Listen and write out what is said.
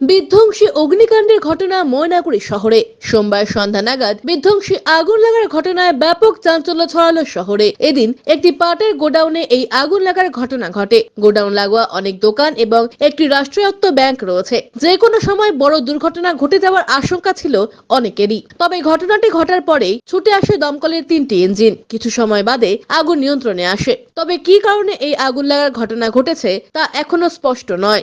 বিধ্বংসী অগ্নিকাণ্ডের ঘটনা ময়নাগুড়ি শহরে। সোমবার সন্ধ্যা নাগাদ বিধ্বংসী আগুন লাগার ঘটনায় ব্যাপক চাঞ্চল্য ছড়ালো শহরে। এদিন একটি পাটের গোডাউনে এই আগুন লাগার ঘটনা ঘটে। গোডাউন লাগোয়া অনেক দোকান এবং একটি রাষ্ট্রায়ত্ত ব্যাংক রয়েছে। যে কোনো সময় বড় দুর্ঘটনা ঘটে যাওয়ার আশঙ্কা ছিল অনেকেরই। তবে ঘটনাটি ঘটার পরেই ছুটে আসে দমকলের তিনটি ইঞ্জিন। কিছু সময় বাদে আগুন নিয়ন্ত্রণে আসে। তবে কি কারণে এই আগুন লাগার ঘটনা ঘটেছে তা এখনও স্পষ্ট নয়।